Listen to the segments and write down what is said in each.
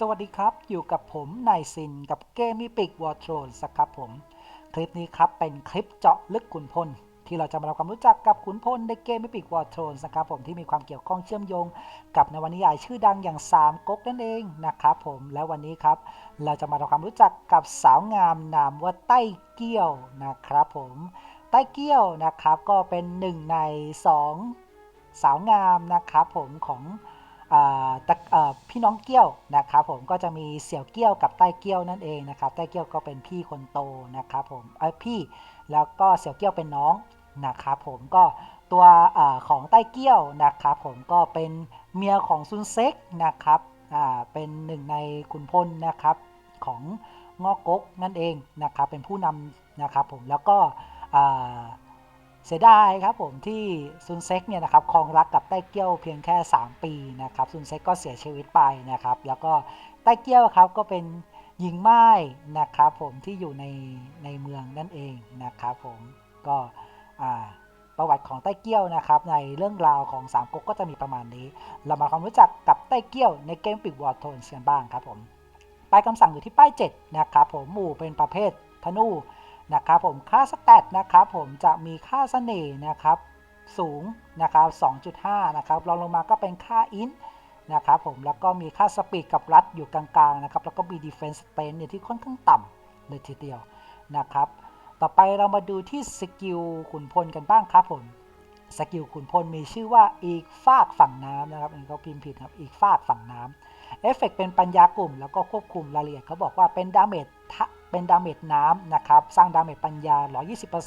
สวัสดีครับ อยู่กับผมนายซินกับเกมมิปิกวอร์โทนสักครับผม คลิปนี้ครับเป็นคลิปเจาะลึกขุนพล ที่เราจะมาทำความรู้จักกับขุนพลในเกมมิปิกวอร์โทนนะครับผมที่มีความเกี่ยวข้องเชื่อมโยง กับนวนิยายชื่อดังอย่างสามก๊กนั่นเองนะครับผมและวันนี้ครับ เราจะมาทำความรู้จักกับสาวงามนามว่าใต้เกี้ยวนะครับผมใต้เกี้ยวนะครับก็เป็นหนึ่งในสองสาวงามนะครับผมของ พี่น้องเกี้ยวนะครับผมก็จะมีเสี่ยวเกี้ยวกับใต้เกี้ยวนั่นเองนะครับใต้เกี้ยวก็เป็นพี่คนโตนะครับผมเอยพี่แล้วก็เสี่ยวเกี้ยวเป็นน้องนะครับผมก็ตัวอของใต้เกี้ยวนะครับผมก็เป็นเมียของซุนเซ็กนะครับเป็นหนึ่งในขุนพลนะครับของงอกกนั่นเองนะครับเป็นผู้นำนะครับผมแล้วก็ เสียดายครับผมที่ซุนเซ็กเนี่ยนะครับครองรักกับใต้เกี้ยวเพียงแค่ 3 ปีนะครับซุนเซ็กก็เสียชีวิตไปนะครับแล้วก็ใต้เกี้ยวครับก็เป็นหญิงไม้นะครับผมที่อยู่ในในเมืองนั่นเองนะครับผมก็ประวัติของใต้เกี้ยวนะครับในเรื่องราวของสามก๊กก็จะมีประมาณนี้ เรามาความรู้จักกับใต้เกี้ยวในเกมปิกวอร์โทนกันบ้างครับผมป้ายคำสั่งอยู่ที่ป้าย 7 นะครับผมหมู่เป็นประเภทธนู นะครับผมค่าสแตทนะครับผมจะมีค่าเสน่ห์นะครับสูงนะครับ 2.5 นะครับรองลงมาก็เป็นค่าอินนะครับผมแล้วก็มีค่าสปีดกับรัดอยู่กลางๆนะครับแล้วก็มี defense strength เนี่ยที่ค่อนข้างต่ำเลยทีเดียวนะครับต่อไปเรามาดูที่สกิลขุนพลกันบ้างครับผมสกิลขุนพลมีชื่อว่าอีกฟากฝั่งน้ำนะครับอันนี้เขาพิมพ์ผิดครับอีกฟากฝั่งน้ำเอฟเฟกเป็นปัญญากลุ่ม แล้วก็ควบคุมรายละเอียดเขาบอกว่าเป็นดาเมจ เป็นดาเมจน้ำนะครับ สร้างดาเมจปัญญา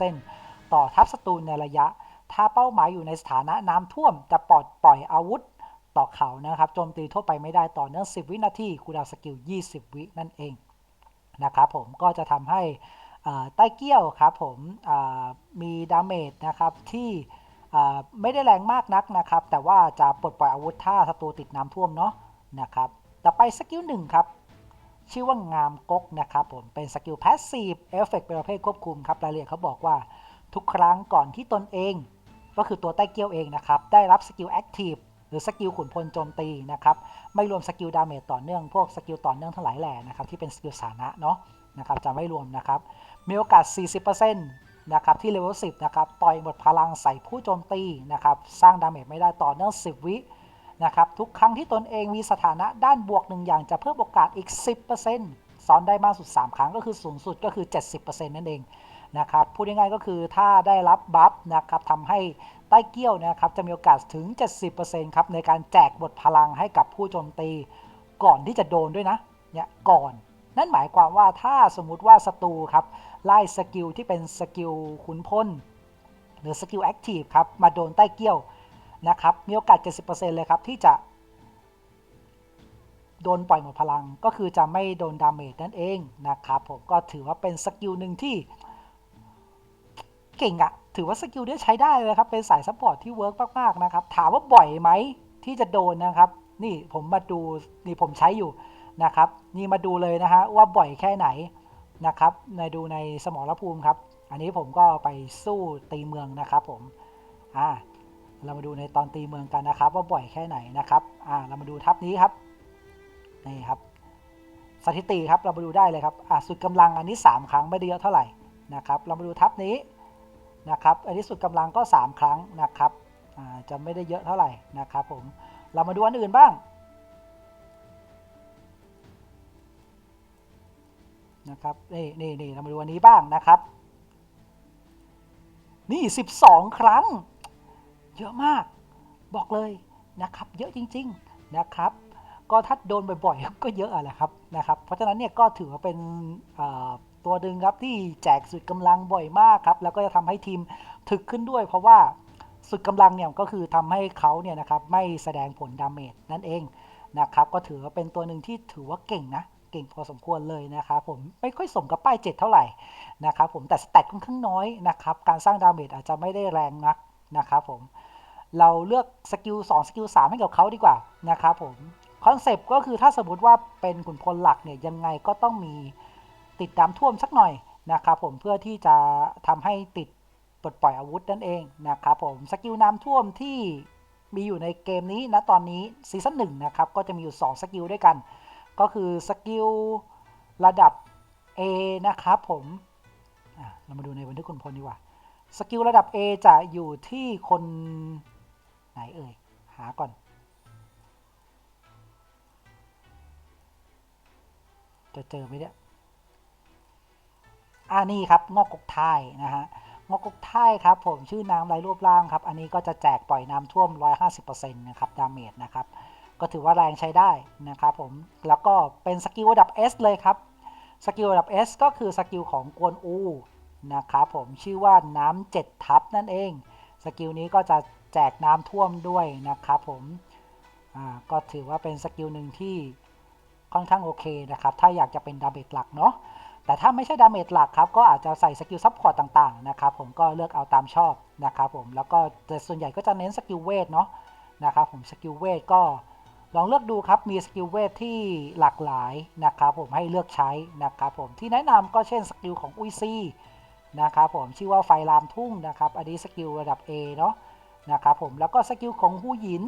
120%ต่อทัพศัตรูในระยะ ถ้าเป้าหมายอยู่ในสถานะน้ำท่วม จะปลอดปล่อยอาวุธต่อเขานะครับโจมตีทั่วไปไม่ได้ต่อเนื่อง 10 วินาทีคูดาวสกิล 20 วินั่นเองนะครับผมก็จะทำให้ใต้เกี้ยวครับผมมีดาเมจนะครับที่ไม่ได้แรงมากนักนะครับ แต่ว่าจะปลดปล่อยอาวุธถ้าศัตรูติดน้ำท่วมเนาะนะครับ ต่อไปสกิลหนึ่งครับ ชื่อว่างามก๊กนะครับผม เป็นสกิลพาสซีฟเอฟเฟกเป็นประเภทควบคุมครับ รายละเอียดเขาบอกว่าทุกครั้งก่อนที่ตนเอง ก็คือตัวใต้เกี้ยวเองนะครับ ได้รับสกิลแอคทีฟหรือสกิลขุนพลโจมตีนะครับ ไม่รวมสกิลดาเมจต่อเนื่อง พวกสกิลต่อเนื่องทั้งหลายแหล่นะครับ ที่เป็นสกิลสานะเนาะนะครับจะไม่รวมนะครับ มีโอกาส 40%นะครับที่เลเวล10 นะครับ ปล่อยหมดพลังใส่ผู้โจมตีนะครับ สร้างดาเมจไม่ได้ต่อเนื่อง 10 วิ นะครับทุกครั้งที่ตนเองมีสถานะด้านบวกหนึ่งอย่างจะเพิ่มโอกาสอีก 10%ซ้อนได้มากสุด 3 ครั้งก็คือสูงสุดก็คือ 70%นั่นเองนะครับพูดง่ายๆก็คือถ้าได้รับบัฟนะครับทำให้ใต้เกี้ยวนะครับจะมีโอกาสถึง 70%ครับในการแจกบทพลังให้กับผู้โจมตีก่อนที่จะโดนด้วยนะเนี่ยก่อน นั่นหมายความว่าถ้าสมมุติว่าศัตรูครับไล่สกิลที่เป็นสกิลขุนพลหรือสกิลแอคทีฟครับมาโดนใต้เกี้ยว นะครับ มีโอกาส 70%เลยครับ ที่จะโดนปล่อยหมดพลังก็คือจะไม่โดนดาเมจนั่นเองนะครับผมก็ถือว่าเป็นสกิลหนึ่งที่เก่งอะถือว่าสกิลนี้ใช้ได้เลยครับ เป็นสายซัพพอร์ตที่เวิร์กมาก ๆ นะครับ ถามว่าบ่อยไหมที่จะโดนนะครับ นี่ผมมาดูนี่ผมใช้อยู่นะครับ นี่มาดูเลยนะฮะว่าบ่อยแค่ไหนนะครับในดูในสมรภูมิครับ อันนี้ผมก็ไปสู้ตีเมืองนะครับผมอ่า เรามาดูในตอนตีเมืองกันนะครับ ว่าบ่อยแค่ไหนนะครับอ่าเรามาดูทัพนี้ครับนี่ครับสถิติครับเรามาดูได้เลยครับอ่าสุดกำลังอันนี้ 3 ครั้งไม่ได้เยอะเท่าไหร่นะครับเรามาดูทัพนี้นะครับอันนี้สุดกำลังก็ 3 ครั้งนะครับอ่าจะไม่ได้เยอะเท่าไหร่นะครับผมเรามาดูอันอื่นบ้างนะครับนี่นี่นี่เรามาดูอันนี้บ้างนะครับ นี่ 12 ครั้ง เยอะมาก บอกเลยนะครับ เยอะจริง ๆนะครับ ก็ถ้าโดนบ่อยๆ ก็เยอะอะแหละครับนะครับ เพราะฉะนั้นเนี่ยก็ถือว่าเป็นตัวดึงครับที่แจกสุดกำลังบ่อยมากครับ แล้วก็จะทำให้ทีมถึกขึ้นด้วย เพราะว่าสุดกำลังเนี่ยก็คือทำให้เขาเนี่ยนะครับไม่แสดงผลดาเมจนั่นเองนะครับ ก็ถือว่าเป็นตัวหนึ่งที่ถือว่าเก่งนะเก่งพอสมควรเลยนะครับผมไม่ค่อยสมกับป้ายเจ็ดเท่าไหร่นะครับผมแต่สแตทค่อนข้างน้อยนะครับ การสร้างดาเมจอาจจะไม่ได้แรงนักนะครับผม เราเลือกสกิล2สกิล3ให้กับเขาดีกว่านะครับผมคอนเซปต์ก็คือถ้าสมมติว่าเป็นขุนพลหลักเนี่ยยังไงก็ต้องมีติดน้ำท่วมสักหน่อยนะครับผมเพื่อที่จะทำให้ติดปลดปล่อยอาวุธนั่นเองนะครับผมสกิลน้ำท่วมที่มีอยู่ในเกมนี้นะตอนนี้ซีซั่นหนึ่งนะครับก็จะมีอยู่ 2 สกิลด้วยกัน ก็คือสกิลระดับ A นะครับผมเรามาดูในบันทึกคุณพลดีกว่าสกิลระดับ A จะอยู่ที่คน นเอ่ย หาก่อน จะเจอไหมเนี่ยอ่านี่ครับงอกกกไทยนะฮะงอกกกไทยครับ ผมชื่อน้ำไรรูปร่างครับ อันนี้ก็จะแจกปล่อยน้ำท่วม 150%นะครับดาเมจนะครับ ก็ถือว่าแรงใช้ได้นะครับผม แล้วก็เป็นสกิลระดับ S เลยครับ สกิลระดับ S ก็คือสกิลของกวนอูนะครับผมชื่อว่าน้ำเจ็ดทับนั่นเอง สกิลนี้ก็จะ แจกน้ำท่วมด้วยนะครับผมก็ถือว่าเป็นสกิลหนึ่งที่ค่อนข้างโอเคนะครับ ถ้าอยากจะเป็นดาเมจหลักเนาะแต่ถ้าไม่ใช่ดาเมจหลักครับ ก็อาจจะใส่สกิลซับพอร์ตต่างๆนะครับผมก็เลือกเอาตามชอบนะครับผมแล้วก็แต่ส่วนใหญ่ก็จะเน้นสกิลเวทเนาะนะครับผมสกิลเวทก็ลองเลือกดูครับมีสกิลเวทที่หลากหลายนะครับผมให้เลือกใช้นะครับผมที่แนะนำก็เช่นสกิลของอุยซีนะครับผมชื่อว่าไฟลามทุ่งนะครับอันนี้สกิลระดับ A เนาะ นะครับผมแล้วก็สกิลของหูหยิน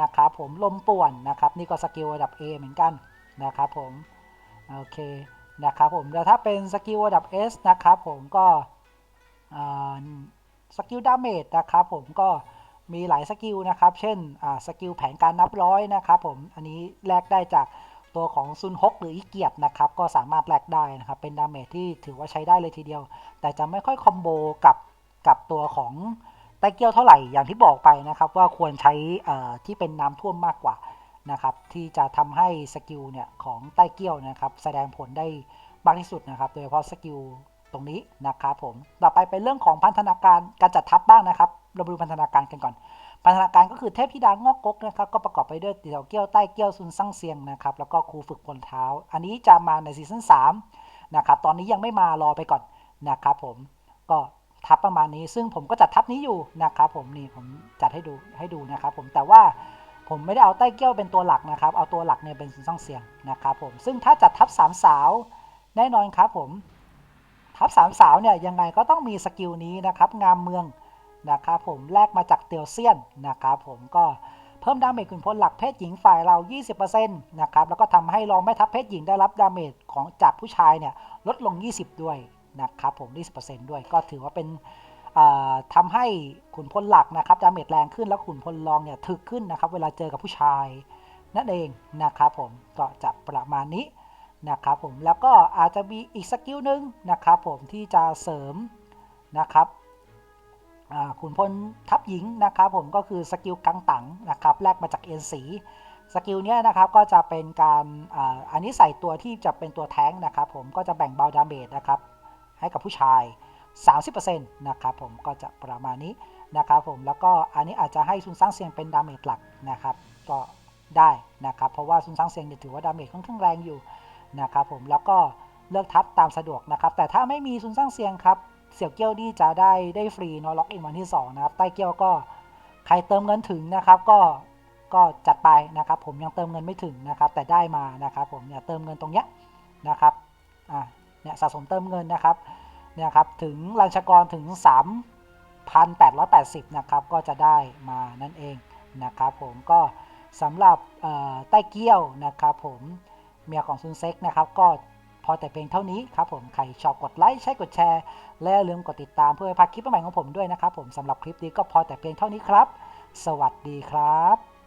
นะครับผมลมป่วนนะครับนี่ก็สกิลระดับ A เหมือนกันนะครับผมโอเคนะครับผมแล้วถ้าเป็นสกิลระดับ S นะครับผมก็สกิลดาเมจนะครับผมก็มีหลายสกิลนะครับ เช่นสกิลแผนการนับร้อยนะครับผมอันนี้แลกได้จากตัวของซุนฮกหรืออีเกียรตินะครับ ก็สามารถแลกได้นะครับ เป็นดาเมจที่ถือว่าใช้ได้เลยทีเดียว แต่จะไม่ค่อยคอมโบกับกับตัวของ ไตเกี้ยวเท่าไหร่อย่างที่บอกไปนะครับว่าควรใช้ที่เป็นน้ำท่วมมากกว่านะครับที่จะทำให้สกิลเนี่ยของใต้เกี้ยวนะครับแสดงผลได้มากที่สุดนะครับ โดยเฉพาะสกิลตรงนี้นะครับผมต่อไปเป็นเรื่องของพันธนาการการจัดทัพบ้างนะครับ เราดูพันธนาการกันก่อน พันธนาการก็คือเทพธิดางอกกกนะครับก็ประกอบไปด้วยเตี่ยวเกี้ยวใต้เกี้ยวซุนซังเซียงนะครับแล้วก็ครูฝึกพลเท้า อันนี้จะมาในซีซั่น3นะครับตอนนี้ยังไม่มารอไปก่อนนะครับผมก็ ทัพประมาณนี้ ซึ่งผมก็จัดทัพนี้อยู่นะครับผมนี่ผมจัดให้ดูให้ดูนะครับผมแต่ว่าผมไม่ได้เอาใต้เกี้ยวเป็นตัวหลักนะครับ เอาตัวหลักเนี่ยเป็นซุนซังเซียงนะครับผมซึ่งถ้าจัดทัพสามสาวแน่นอนครับผมทัพสามสาวเนี่ยยังไงก็ต้องมีสกิลนี้นะครับงามเมืองนะครับผมแลกมาจากเตียวเซียนนะครับผมก็เพิ่มดาเมจขุนพลหลักเพศหญิงฝ่ายเรา 20%นะครับแล้วก็ทำให้รองแม่ทัพเพศหญิงได้รับดาเมจของจากผู้ชายเนี่ยลดลง 20 ด้วย นะครับผม 20%ด้วย ก็ถือว่าเป็นทำให้ขุนพลหลักนะครับดาเมจแรงขึ้นแล้วขุนพลรองเนี่ยถึกขึ้นนะครับ เวลาเจอกับผู้ชายนั่นเองนะครับผมก็จะประมาณนี้นะครับผมแล้วก็อาจจะมีอีกสกิลหนึ่งนะครับผมที่จะเสริมนะครับขุนพลทัพหญิงนะครับผมก็คือสกิลกังตังนะครับแลกมาจากเอ็นสีสกิลเนี้ยนะครับก็จะเป็นการอันนี้ใส่ตัวที่จะเป็นตัวแท้งนะครับผมก็จะแบ่งเบาดาเมจนะครับ ให้กับผู้ชาย 30%นะครับผมก็จะประมาณนี้นะครับผมแล้วก็อันนี้อาจจะให้ซุนซังเซียงเป็นดาเมจหลักนะครับก็ได้นะครับเพราะว่าซุนซังเซียงถือว่าดาเมจค่อนข้างแรงอยู่นะครับผมแล้วก็เลือกทับตามสะดวกนะครับแต่ถ้าไม่มีซุนซังเซียงครับเสี่ยวเกี้ยวนี่จะได้ได้ฟรีเนาะล็อกอินวันที่2นะครับใต้เกี้ยวก็ใครเติมเงินถึงนะครับก็ก็จัดไปนะครับผมยังเติมเงินไม่ถึงนะครับแต่ได้มานะครับผมเนี่ยเติมเงินตรงเนี้ยนะครับอ่า เนี่ยสะสมเติมเงินนะครับเนี่ยครับถึงรัญชกรถึง 3,880 นะครับ ก็จะได้มานั่นเองนะครับผมก็สำหรับใต้เกี้ยวนะครับผมเมียของซุนเซ็กนะครับก็พอแต่เพียงเท่านี้ครับผมใครชอบกดไลค์ใช้กดแชร์ และลืมกดติดตามเพื่อพาคลิปใหม่ของผมด้วยนะครับผมสำหรับคลิปนี้ก็พอแต่เพียงเท่านี้ครับ สวัสดีครับ